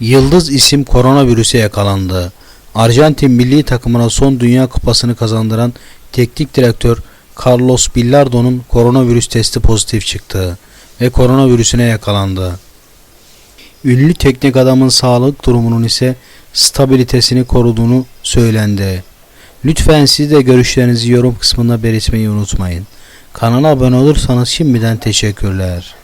Yıldız isim koronavirüse yakalandı. Arjantin milli takımına son Dünya Kupası'nı kazandıran teknik direktör Carlos Bilardo'nun koronavirüs testi pozitif çıktı ve koronavirüsüne yakalandı. Ünlü teknik adamın sağlık durumunun ise stabilitesini koruduğunu söylendi. Lütfen siz de görüşlerinizi yorum kısmında belirtmeyi unutmayın. Kanala abone olursanız şimdiden teşekkürler.